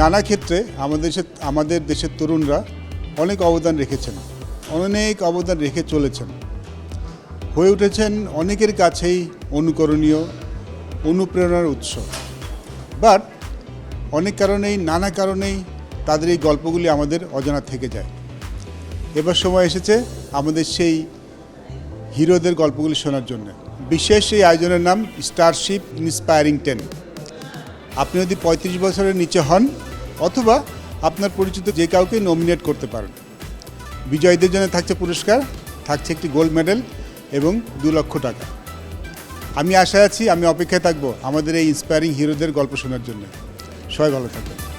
নানা ক্ষেত্রে আমাদের দেশের আমাদের দেশের তরুণরা অনেক অবদান রেখেছেন, অনেক অবদান রেখে চলেছেন। হয়ে উঠেছেন অনেকের কাছেই অনুকরণীয়, অনুপ্রেরণার উৎস। বাট অনেক কারণেই, নানা কারণেই তাদের এই গল্পগুলি আমাদের অজানা থেকে যায়। এবার সময় এসেছে আমাদের সেই হিরোদের গল্পগুলি শোনার জন্য। বিশেষ এই আয়োজনের নাম স্টারশিপ ইন্সপায়ারিং টেন আপনি যদি পঁয়ত্রিশ বছরের নিচে হন অথবা আপনার পরিচিত যে কাউকে নমিনেট করতে পারেন। বিজয়ীদের জন্য থাকছে পুরস্কার, থাকছে একটি গোল্ড মেডেল এবং দু লক্ষ টাকা। আমি আশা আছি, আমি অপেক্ষায় থাকব আমাদের এই ইন্সপায়ারিং হিরোদের গল্প শোনার জন্য। সবাই ভালো থাকবেন।